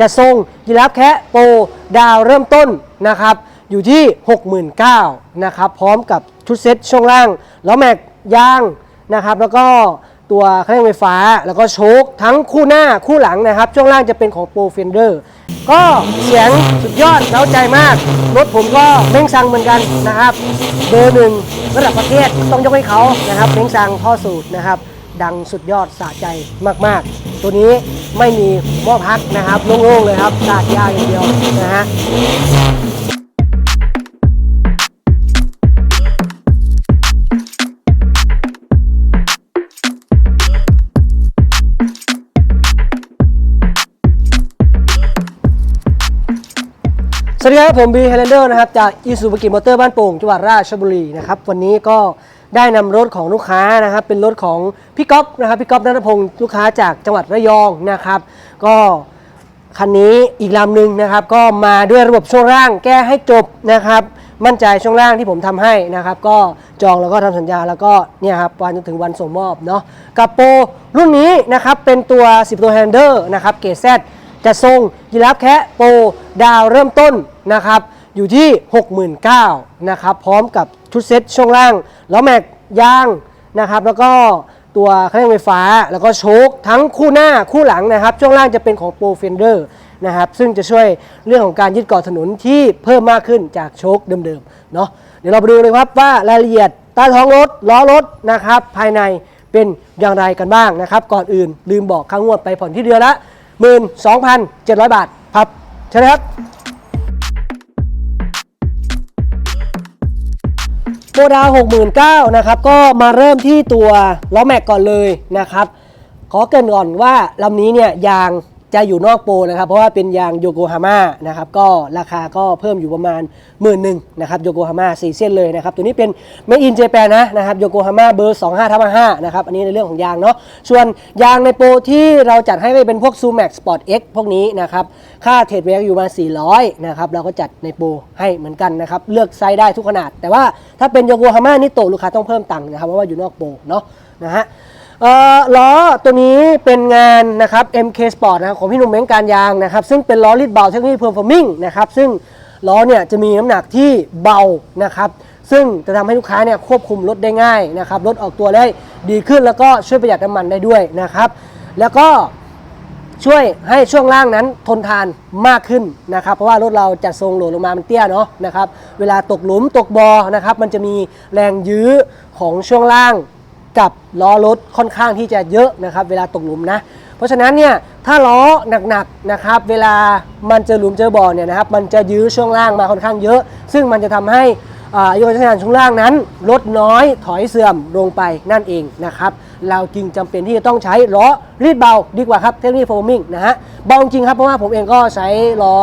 จะทรงยีราฟแคะโปรดาวเริ่มต้นนะครับ อยู่ที่ 69,000นะครับ พร้อมกับชุดเซ็ตช่วงล่างล้อแม็กยางนะครับ แล้วก็ตัวเครื่องไฟฟ้าแล้วก็โชคทั้งคู่หน้าคู่หลังนะครับ ช่วงล่างจะเป็นของโปรเฟนเดอร์ก็เสียงสุดยอดเล้าใจมาก รถผมก็เม้งซังเหมือนกันนะครับ เบอร์หนึ่งระดับประเทศต้องยกให้เขานะครับเม้งซังท่อสูตรนะครับ ดังสุดยอดสะใจมากๆ ตัวนี้ไม่มีหม้อพักนะครับโล่งๆเลยครับสาดยาอย่างเดียวนะฮะสวัสดีครับ ผมบีเฮเลนเดอร์นะครับ จากอีซูบกิมอเตอร์บ้านโป่งจังหวัดราชบุรีนะครับ วันนี้ก็ ได้นำรถของลูกค้านะครับเป็นรถของพี่ก๊อฟนะครับพี่ก๊อฟนัทพงศ์ลูกค้าจากจังหวัดระยองนะครับ ก็คันนี้อีกลำหนึ่งนะครับ ก็มาด้วยระบบช่วงล่างแก้ให้จบนะครับ มั่นใจช่วงล่างที่ผมทำให้นะครับ ก็จองแล้วก็ทำสัญญาแล้วก็เนี่ยครับวันจนถึงวันส่งมอบเนาะกับโปรรุ่นนี้นะครับเป็นตัว 10 ตัวแฮนเดอร์นะครับเกรดแซจะทรงยีราฟแคะโปรดาวเริ่มต้นนะครับ อยู่ที่ 69,000นะครับพร้อมกับชุดเซ็ตช่วงล่างล้อแม็กยางนะครับ แล้วก็ตัวเครื่องไฟฟ้าแล้วก็โชคทั้งคู่หน้าคู่หลังนะครับ ช่วงล่างจะเป็นของโปรเฟนเดอร์นะครับ ซึ่งจะช่วยเรื่องของการยึดเกาะถนนที่เพิ่มมากขึ้นจากโชคเดิมๆเนาะเดี๋ยวเราไปดูเลยครับว่ารายละเอียดใต้ท้องรถล้อรถนะครับ ภายในเป็นอย่างไรกันบ้างนะครับ ก่อนอื่นลืมบอกค่างวดไปผ่อนที่เดือนละ 12,700 บาทครับใช่ไหมครับ โมดาว69,000นะครับก็มาเริ่มที่ตัวล้อแม็กก่อนเลยนะครับขอเกรินก่อนว่าลำนี้เนี่ยยาง จะอยู่นอกโปรนะครับ เพราะว่าเป็นยางโยโกฮาม่านะครับก็ราคาก็เพิ่มอยู่ประมาณหมื่นหนึ่งนะครับโยโกฮาม่าสี่เส้นเลยนะครับ ตัวนี้เป็น Made in Japan นะนะครับโยโกฮาม่าเบอร์25ทับ5นะครับ อันนี้ในเรื่องของยางเนาะส่วนยางในโปรที่เราจัดให้เป็นพวก Sumax Sport X พวกนี้นะครับค่าเทรดเวกอยู่ประมาณ400นะครับเราก็จัดในโปรให้เหมือนกันนะครับเลือกไซส์ได้ทุกขนาด แต่ว่าถ้าเป็นโยโกฮาม่านี่โตลูกค้าต้องเพิ่มตังค์นะครับเพราะว่าอยู่นอกโปรเนาะนะฮะ เอ่อล้อตัวนี้เป็นงานนะครับ MK Sport นะครับของพี่หนุ่มเม้งการยางนะครับ ซึ่งเป็นล้อลิดเบาเทคโนโลยีเพอร์ฟอร์มิงนะครับ ซึ่งล้อเนี่ยจะมีน้ำหนักที่เบานะครับ ซึ่งจะทำให้ลูกค้าเนี่ยควบคุมรถได้ง่ายนะครับรถออกตัวได้ดีขึ้นแล้วก็ช่วยประหยัดน้ำมันได้ด้วยนะครับ แล้วก็ช่วยให้ช่วงล่างนั้นทนทานมากขึ้นนะครับ เพราะว่ารถเราจัดทรงโหลดลงมามันเตี้ยเนาะนะครับ เวลาตกหลุมตกบอนะครับ มันจะมีแรงยื้อของช่วงล่าง กับล้อรถค่อนข้างที่จะเยอะนะครับเวลาตกหลุมนะ เพราะฉะนั้นเนี่ยถ้าล้อหนักๆนะครับเวลามันเจอหลุมเจอบ่อเนี่ยนะครับมันจะยื้อช่วงล่างมาค่อนข้างเยอะ ซึ่งมันจะทำให้อายุการใช้งานช่วงล่างนั้น ลดน้อยถอยเสื่อมลงไปนั่นเองนะครับเราจึงจำเป็นที่จะต้องใช้ล้อรีดเบาดีกว่าครับเทคโนโลยีโฟมิงนะฮะเบาจริงครับเพราะว่าผมเองก็ใช้ล้อ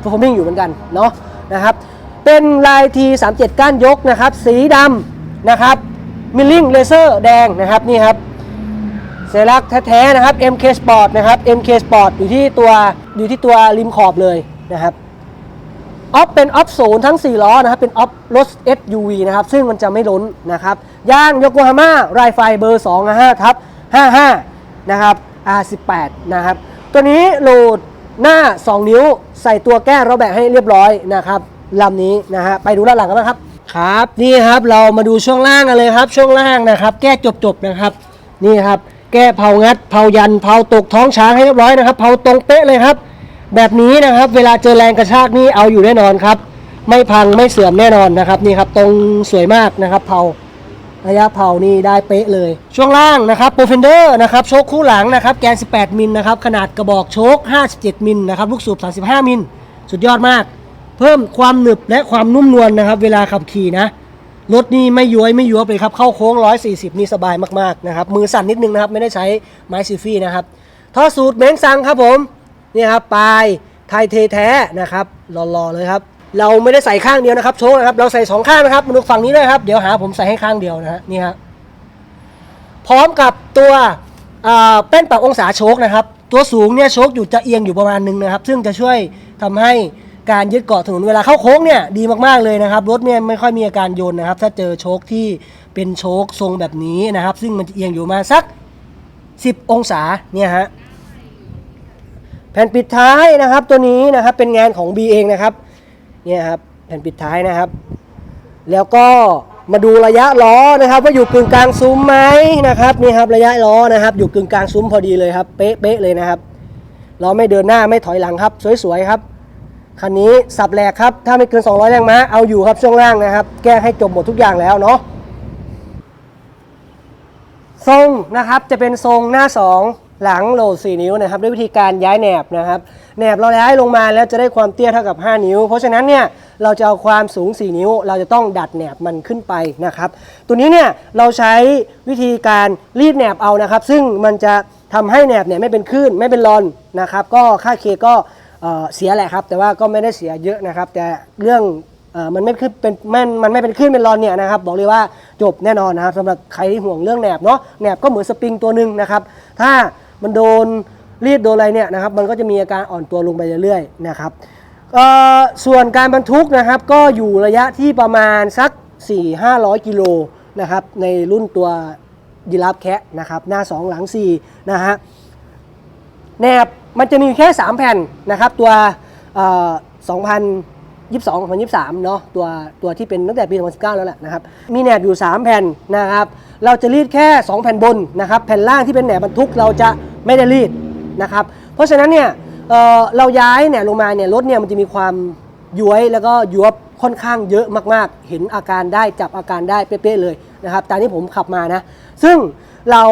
โฟมิงอยู่เหมือนกันเนาะนะครับเป็นลาย T37 ก้านยกนะครับสีดำนะครับ มิลลิ่งเลเซอร์แดงนะครับนี่ครับเซรักษณ์แท้ๆนะครับ MK Sport นะครับ MK Sport อยู่ที่ตัวอยู่ที่ตัวริมขอบเลยนะครับออฟเป็นออฟศูนย์ทั้ง 4 ล้อนะครับ เป็นออฟรถ SUV นะครับ ซึ่งมันจะไม่ล้นนะครับยางโยโกฮาม่าไรไฟเบอร์2 5ทับ55 นะครับ R18 นะครับ ตัวนี้โหลดหน้า 2 นิ้ว ใส่ตัวแก้รถแบกให้เรียบร้อยนะครับลำนี้นะฮะไปดูด้านหลังกันนะครับ ครับนี่ครับเรามาดูช่วงล่างกันเลยครับ ช่วงล่างนะครับ แก้จบๆนะครับ นี่ครับ แก้เผางัดเผายันเผาตกท้องช้างให้เรียบร้อยนะครับ เผาตรงเป๊ะเลยครับ แบบนี้นะครับ เวลาเจอแรงกระชากนี่เอาอยู่แน่นอนครับ ไม่พังไม่เสื่อมแน่นอนนะครับ นี่ครับตรงสวยมากนะครับเผาระยะเผานี่ได้เป๊ะเลย ช่วงล่างนะครับโปรเฟนเดอร์นะครับโชคคู่หลังนะครับแกน 18 มิลนะครับขนาดกระบอกโชค 57 มิลนะครับลูกสูบ 35 มิลสุดยอดมาก เพิ่มความหนึบและความนุ่มนวลนะครับ เวลาขับขี่นะรถนี่ไม่ย้วยไม่ย้วเลยครับเข้าโค้ง 140 นี่สบายมากๆนะครับมือสั่นนิดนึงนะครับ ไม่ได้ใช้ไม้ซิฟี่นะครับท่อสูตรเม้งซังครับผมนี่ครับปลายไทยเทแท้นะครับหล่อๆเลยครับ เราไม่ได้ใส่ข้างเดียวนะครับ โชว์นะครับ เราใส่สองข้างนะครับมาดูฝั่งนี้ด้วยครับ เดี๋ยวหาผมใส่ให้ข้างเดียวนะฮะนี่ครับพร้อมกับตัวแป้นปรับองศาโชคนะครับ ตัวสูงเนี่ยโชคอยู่จะเอียงอยู่ประมาณนึงนะครับ ซึ่งจะช่วยทำให้ การยึดเกาะถนนเวลาเข้าโค้งเนี่ยดีมากๆเลยนะครับ รถเนี่ยไม่ค่อยมีอาการโยนนะครับ ถ้าเจอโชคที่เป็นโชคทรงแบบนี้นะครับ ซึ่งมันจะเอียงอยู่มาสัก 10 องศาเนี่ยฮะแผ่นปิดท้ายนะครับตัวนี้นะครับเป็นงานของ B เองนะครับเนี่ยครับแผ่นปิดท้ายนะครับ แล้วก็มาดูระยะล้อนะครับ ว่าอยู่กึ่งกลางซุ้มไหมนะครับนี่ครับระยะล้อนะครับ อยู่กึ่งกลางซุ้มพอดีเลยครับเป๊ะเป๊ะเลยนะครับล้อไม่เดินหน้าไม่ถอยหลังครับ สวยๆครับ คันนี้สับแหลกครับ ถ้าไม่เกิน 200 แรงม้าเอาอยู่ครับช่วงล่างนะครับ แก้ให้จบหมดทุกอย่างแล้วเนาะทรงนะครับจะเป็นทรงหน้า 2 หลังโหลด 4 นิ้วนะครับ ด้วยวิธีการย้ายแหนบนะครับแหนบเราย้ายลงมาแล้วจะได้ความเตี้ยเท่ากับ 5 นิ้ว เพราะฉะนั้นเนี่ยเราจะเอาความสูง 4 นิ้ว เราจะต้องดัดแหนบมันขึ้นไปนะครับ ตัวนี้เนี่ยเราใช้วิธีการรีดแหนบเอานะครับ ซึ่งมันจะทำให้แหนบเนี่ยไม่เป็นคลื่นไม่เป็นรอนนะครับ ก็ค่าเคก็ เสียแหละครับแต่ว่าก็ไม่ได้เสียเยอะนะครับ แต่เรื่องอมันไม่ขึ้นเป็นมันมันไม่เป็นคลื่นเป็นรอนเนี่ยนะครับบอกเลยว่าจบแน่นอนนะครับสำหรับใครที่ห่วงเรื่องแหนบเนาะแหนบก็เหมือนสปริงตัวหนึ่งนะครับถ้ามันโดนรีดโดนอะไรเนี่ยนะครับมันก็จะมีอาการอ่อนตัวลงไปเรื่อยๆนะครับส่วนการบรรทุกนะครับก็อยู่ระยะที่ประมาณสัก 4-500 กิโลนะครับในรุ่นตัวยีราฟแคะนะครับหน้า 2 หลัง 4 นะฮะแหนบ มันจะมีแค่ 3 แผ่นนะครับ ตัวเอ่อ2022 2023 เนาะตัวตัวที่เป็นตั้งแต่ปี 2019 แล้วแหละนะครับ มีแหนบอยู่ 3 แผ่นนะครับ เราจะรีดแค่ 2 แผ่นบนนะครับ แผ่นล่างที่เป็นแหนบบรรทุกเราจะไม่ได้รีดนะครับ เพราะฉะนั้นเนี่ยเเราย้ายแหนบลงมาเนี่ยรถเนี่ยมันจะมีความย้วยแล้วก็ยวบค่อนข้างเยอะมากๆ เห็นอาการได้จับอาการได้เป๊ะๆเลยนะครับตามที่ผมขับมานะ ซึ่งเรา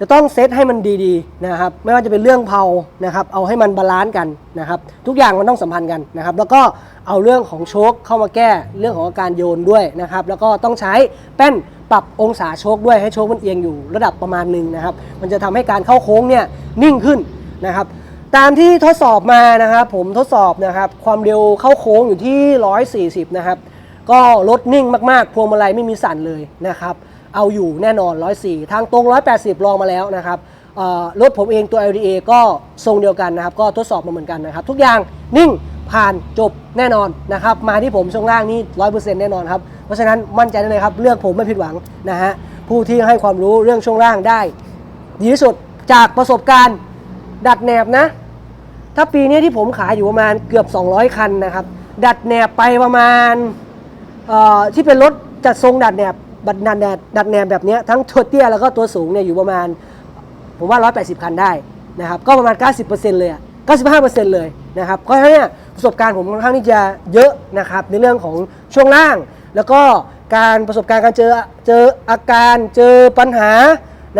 จะต้องเซตให้มันดีๆนะครับไม่ว่าจะเป็นเรื่องเพานะครับเอาให้มันบาลานซ์กันนะครับทุกอย่างมันต้องสัมพันธ์กันนะครับแล้วก็เอาเรื่องของโชคเข้ามาแก้เรื่องของอาการโยนด้วยนะครับแล้วก็ต้องใช้แป้นปรับองศาโชคด้วยให้โชคมันเอียงอยู่ระดับประมาณหนึ่งนะครับมันจะทำให้การเข้าโค้งเนี่ยนิ่งขึ้นนะครับตามที่ทดสอบมานะครับผมทดสอบนะครับความเร็วเข้าโค้งอยู่ที่ 140 นะครับก็รถนิ่งมากๆพวงมาลัยไม่มีสั่นเลยนะครับ เอาอยู่แน่นอน 104 ทางตรง 180 ลองมาแล้วนะครับรถผมเองตัว LDA ก็ทรงเดียวกันนะครับ ก็ทดสอบมาเหมือนกันนะครับ ทุกอย่างนิ่งผ่านจบแน่นอนนะครับ มาที่ผมช่วงล่างนี่100%แน่นอนครับ เพราะฉะนั้นมั่นใจได้เลยครับ เลือกผมไม่ผิดหวังนะฮะ ผู้ที่ให้ความรู้เรื่องช่วงล่างได้ ดีที่สุดจากประสบการณ์ดัดแหนบนะ ถ้าปีนี้ที่ผมขายอยู่ประมาณเกือบ 200 คันนะครับ ดัดแหนบไปประมาณที่เป็นรถจัดทรงดัดแหนบ บัดดัดแนดัดแนบแบบนี้ทั้งตัวเตี้ยแล้วก็ตัวสูงเนี่ยอยู่ประมาณ ผมว่า 180 คันได้นะครับก็ประมาณ 90%เลยอะ95%เลยนะครับก็ฉะนั้นเนี่ยประสบการณ์ผมค่อนข้างที่จะเยอะนะครับในเรื่องของช่วงล่าง แล้วก็การประสบการณ์การเจอเจออาการเจอปัญหา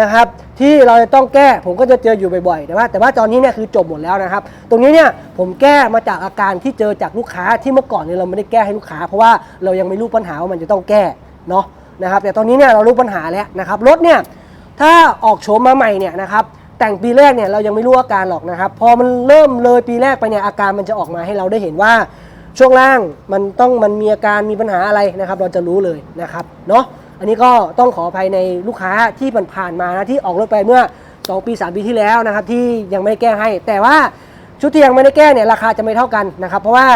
นะครับที่เราจะต้องแก้ผมก็จะเจออยู่บ่อยๆแต่ว่าแต่ว่าตอนนี้เนี่ยคือจบหมดแล้วนะครับ ตรงนี้เนี่ยผมแก้มาจากอาการที่เจอจากลูกค้าที่เมื่อก่อนเนี่ยเราไม่ได้แก้ให้ลูกค้า เพราะว่าเรายังไม่รู้ปัญหาว่ามันจะต้องแก้เนาะ นะครับแต่ตอนนี้เนี่ยเรารู้ปัญหาแล้วนะครับรถเนี่ยถ้าออกโฉมมาใหม่เนี่ยนะครับแต่งปีแรกเนี่ยเรายังไม่รู้อาการหรอกนะครับ พอมันเริ่มเลยปีแรกไปเนี่ยอาการมันจะออกมาให้เราได้เห็นว่าช่วงล่างมันต้องมันมีอาการมีปัญหาอะไรนะครับ เราจะรู้เลยนะครับเนาะอันนี้ก็ต้องขออภัยในลูกค้าที่มันผ่านมานะที่ออกรถไปเมื่อ 2 ปี 3 ปีที่แล้วนะครับที่ยังไม่ได้แก้ให้ แต่ว่าชุดที่ยังไม่ได้แก้เนี่ยราคาจะไม่เท่ากันนะครับ เพราะว่า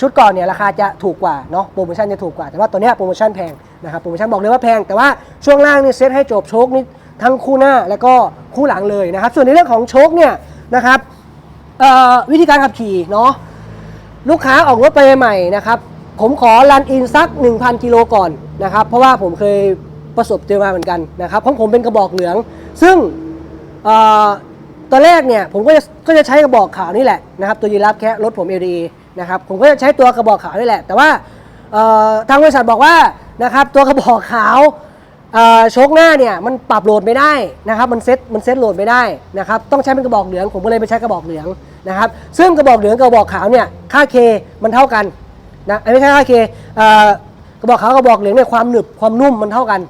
ชุดก่อนเนี่ยราคาจะถูกกว่าเนาะโปรโมชั่นจะถูกกว่า แต่ว่าตัวเนี้ยโปรโมชั่นแพงนะครับโปรโมชั่นบอกเลยว่าแพง แต่ว่าช่วงล่างนี่เซ็ตให้จบโชคนี่ทั้งคู่หน้าแล้วก็คู่หลังเลยนะครับ ส่วนในเรื่องของโชคเนี่ยนะครับวิธีการขับขี่เนาะลูกค้าออกรถไปใหม่นะครับผมขอรันอินสัก 1,000 กิโลก่อนนะครับ เพราะว่าผมเคยประสบเจอมาเหมือนกันนะครับของผมเป็นกระบอกเหลือง ซึ่งออตอนแรกเนี่ยผมก็จะก็จะใช้กระบอกขาวนี่แหละนะครับ ตัวยีรับแค่รถผม LDA นะครับผมก็จะใช้ตัวกระบอกขาวนี่แหละ แต่ว่าทางบริษัทบอกว่านะครับตัวกระบอกขาวโชคหน้าเนี่ยมันปรับโหลดไม่ได้นะครับมันเซ็ตมันเซ็ตโหลดไม่ได้นะครับต้องใช้เป็นกระบอกเหลืองผมก็เลยไปใช้กระบอกเหลืองนะครับซึ่งกระบอกเหลืองกระบอกขาวเนี่ยค่าเคมันเท่ากันนะเอ้ไม่ใช่ค่าเคกระบอกขาวกระบอกเหลืองเนี่ยความหนึบความนุ่มมันเท่ากัน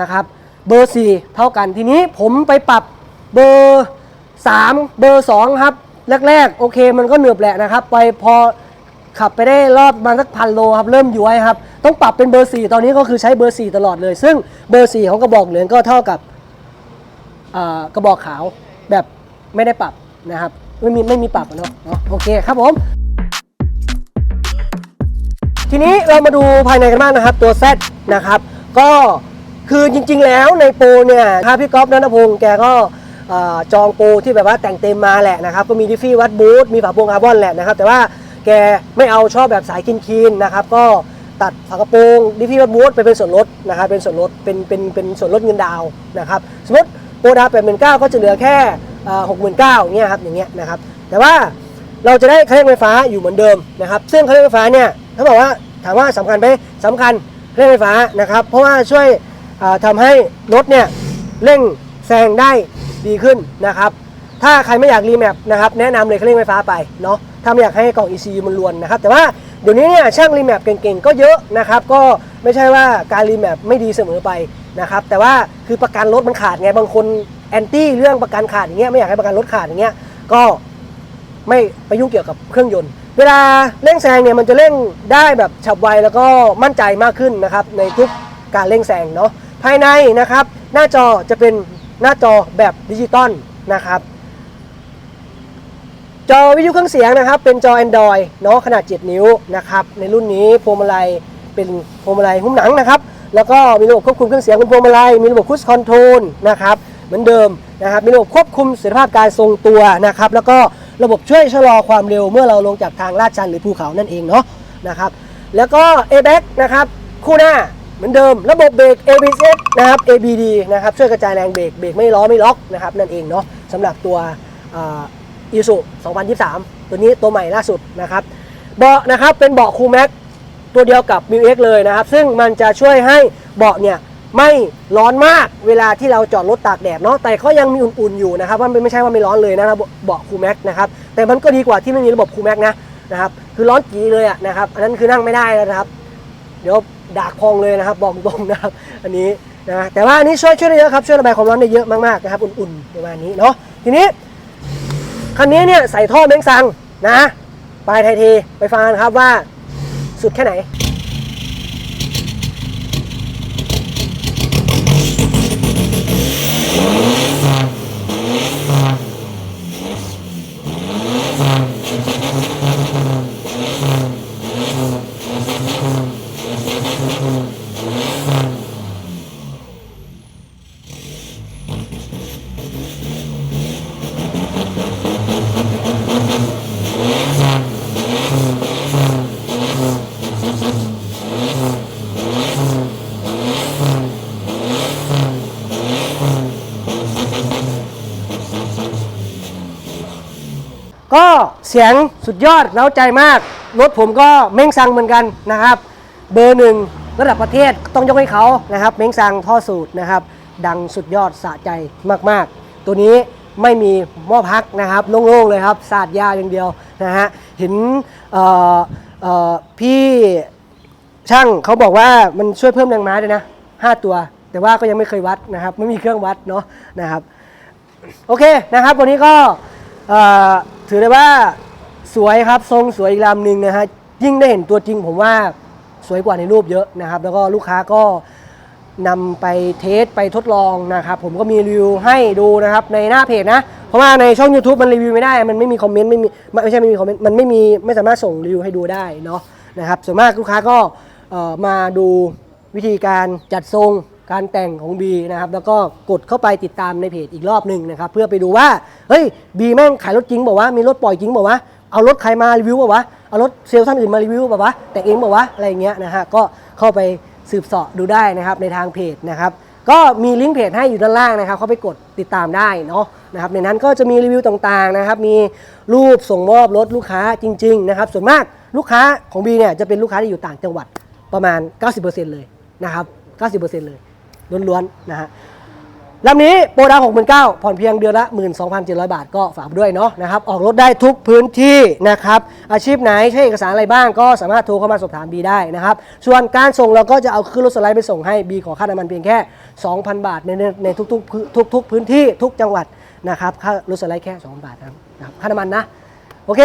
นะครับเบอร์ 4 เท่ากันทีนี้ผมไปปรับเบอร์ 3 เบอร์ 2 ครับแรกๆโอเคมันก็เหนือบแหละนะครับ ไปพอ ขับไปได้รอบประมาณสักพันโลครับเริ่มย้วยครับต้องปรับเป็นเบอร์4ตอนนี้ก็คือใช้เบอร์4ตลอดเลย ซึ่งเบอร์4ของกระบอกเหลืองก็เท่ากับกระบอกขาวแบบไม่ได้ปรับนะครับไม่มีไม่มีปรับเนาะโอเคครับผม ทีนี้เรามาดูภายในกันบ้างนะครับ ตัว Z นะครับ ก็คือจริงๆแล้วในโปรเนี่ยถ้าพี่ก๊อฟนันทพงศ์แกก็จองโปรที่แบบว่าแต่งเต็มมาแหละนะครับ ก็มีดิฟฟี่วัดบูทมีฝาโปรงคาร์บอนแหละนะครับ แต่ว่า แกไม่เอาชอบแบบสายคินคีนๆนะครับก็ตัดฝากระโปรงดิฟฟี่วัดบูทไปเป็นส่วนลดนะครับเป็นส่วนลดเป็นเป็นเป็นส่วนลดเงินดาวนะครับสมมติโปรดาแปดหมื่นเก้าก็จะเหลือแค่หกหมื่นเก้าเงี้ยครับอย่างเงี้ยนะครับแต่ว่าเราจะได้เครื่องไฟฟ้าอยู่เหมือนเดิมนะครับซึ่งเครื่องไฟฟ้าเนี่ยเขาบอกว่าถามว่าสำคัญไหมสำคัญเครื่องไฟฟ้านะครับ เพราะว่าช่วยทำาให้รถเนี่ยเร่งแซงได้ดีขึ้นนะครับ ถ้าใครไม่อยากรีแมปนะครับแนะนำเลยเครื่องไฟฟ้าไปเนาะ ถ้าไม่อยากให้กล่อง ECU มันรวนนะครับ แต่ว่าเดี๋ยวนี้เนี่ยช่างรีแมปเก่งๆ ก็เยอะนะครับ ก็ไม่ใช่ว่าการรีแมปไม่ดีเสมอไปนะครับ แต่ว่าคือประกันรถมันขาดไง บางคนแอนตี้เรื่องประกันขาดอย่างเงี้ย ไม่อยากให้ประกันรถขาดอย่างเงี้ย ก็ไม่ไปยุ่งเกี่ยวกับเครื่องยนต์ เวลาเร่งแซงเนี่ยมันจะเร่งได้แบบฉับไวแล้วก็มั่นใจมากขึ้นนะครับในทุกการเร่งแซงเนาะ ภายในนะครับ หน้าจอจะเป็นหน้าจอแบบดิจิตอลนะครับ จอวิทยุเครื่องเสียงนะครับเป็นจอ Android เนาะขนาด 7 นิ้วนะครับในรุ่นนี้พวงมาลัยเป็นพวงมาลัยหุ้มหนังนะครับแล้วก็มีระบบควบคุมเครื่องเสียงเป็นพวงมาลัยมีระบบคุชคอนโทรลนะครับเหมือนเดิมนะครับมีระบบควบคุมเสถียรภาพการทรงตัวนะครับแล้วก็ระบบช่วยชะลอความเร็วเมื่อเราลงจากทางลาดชันหรือภูเขานั่นเองเนาะนะครับแล้วก็ ABS นะครับคู่หน้าเหมือนเดิม ระบบเบรก ABS นะครับ ABD นะครับช่วยกระจายแรงเบรกเบรกไม่ล้อไม่ล็อกนะครับนั่นเองเนาะสำหรับตัว อีซู2023 ตัวนี้ตัวใหม่ล่าสุดนะครับ เบาะนะครับเป็นเบาะคูลแม็กตัวเดียวกับ m ิวเอ็กเลยนะครับ ซึ่งมันจะช่วยให้เบาะเนี่ยไม่ร้อนมากเวลาที่เราจอดรถตากแดดเนาะแต่ก็ยังมีอุ่นๆอยู่นะครับว่าไม่ใช่ว่าไม่ร้อนเลยนะครับเบาะคูลแม็กนะครับแต่มันก็ดีกว่าที่ไม่มีระบบคูลแม็กนะนะครับคือร้อนจีเลยอะนะครับอันนั้นคือนั่งไม่ได้นะครับ เดี๋ยวดากพองเลยนะครับบอกตรงนะครับ อันนี้นะแต่ว่าอันนี้ช่วยช่วยได้เยอะครับช่วยระบายความร้อนได้เยอะมากๆนะครับ อุ่นๆประมาณนี้เนาะทีนี้ คันนี้เนี่ยใส่ท่อเม้งซังนะปลายไทยทีไปฟังกันครับว่าสุดแค่ไหน ก็เสียงสุดยอดเร้าใจมาก รถผมก็เม้งซังเหมือนกันนะครับ เบอร์หนึ่งระดับประเทศต้องยกให้เขานะครับ เม้งซังท่อสูตรนะครับ ดังสุดยอดสะใจมากๆ ตัวนี้ไม่มีหม้อพักนะครับโล่งๆเลยครับสาดยาอย่างเดียวนะฮะเห็นพี่ช่างเขาบอกว่ามันช่วยเพิ่มแรงม้าด้วยนะ5 ตัว แต่ว่าก็ยังไม่เคยวัดนะครับ ไม่มีเครื่องวัดเนาะนะครับ โอเคนะครับ วันนี้ก็ ถือได้ว่าสวยครับทรงสวยอีกลำหนึ่งนะฮะยิ่งได้เห็นตัวจริงผมว่าสวยกว่าในรูปเยอะนะครับ แล้วก็ลูกค้าก็นำไปเทสไปทดลองนะครับ ผมก็มีรีวิวให้ดูนะครับในหน้าเพจนะ เพราะว่าในช่อง YouTube มันรีวิวไม่ได้ มันไม่มีคอมเมนต์ไม่มีไม่ใช่ไม่มีคอมเมนต์มันไม่มีไม่สามารถส่งรีวิวให้ดูได้เนาะนะครับส่วนมากลูกค้าก็มาดูวิธีการจัดทรง การแต่งของ B นะครับแล้วก็กดเข้าไปติดตามในเพจอีกรอบหนึ่งนะครับเพื่อไปดูว่าเฮ้ย B แม่งขายรถจริงบอกว่าวะมีรถปล่อยจริงบอกว่าวะเอารถใครมารีวิวบอกว่าวะเอารถเซลล์ท่านอื่นมารีวิวบอกว่าวะแต่เองบอกว่าวะอะไรอย่างเงี้ยนะฮะก็เข้าไปสืบเสาะดูได้นะครับในทางเพจนะครับก็มีลิงก์เพจให้อยู่ด้านล่างนะครับ เข้าไปกดติดตามได้เนาะนะครับในนั้นก็จะมีรีวิวต่างๆนะครับ มีรูปส่งมอบรถลูกค้าจริง ๆ นะครับ ส่วนมากลูกค้าของ B เนี่ยจะเป็นลูกค้าที่อยู่ต่างจังหวัดประมาณ 90%เลยนะครับ 90%เลย ล้วนๆนะฮะลำนี้โปรดาว69,000ผ่อนเพียงเดือนละ 12,700 บาทก็ฝากด้วยเนาะนะครับ ออกรถได้ทุกพื้นที่นะครับ อาชีพไหนใช้เอกสารอะไรบ้างก็สามารถโทรเข้ามาสอบถามบีได้นะครับ ส่วนการส่งเราก็จะเอาขึ้นรถสไลด์ไปส่งให้บีขอค่าน้ำมันเพียงแค่ 2,000 บาท ในในในทุกๆพื้นทุกๆพื้นที่ทุกจังหวัดนะครับค่ารถสไลด์แค่ 2,000 บาทนะครับค่าน้ำมันนะ โอเค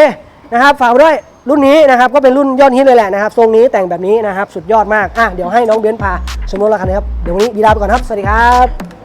นะครับฝากด้วย รุ่นนี้นะครับก็เป็นรุ่นยอดฮิตเลยแหละนะครับทรงนี้แต่งแบบนี้นะครับสุดยอดมากอะเดี๋ยวให้น้องเบนซ์พาชมรถละคันนะครับเดี๋ยววันนี้บีลาไปก่อนครับสวัสดีครับ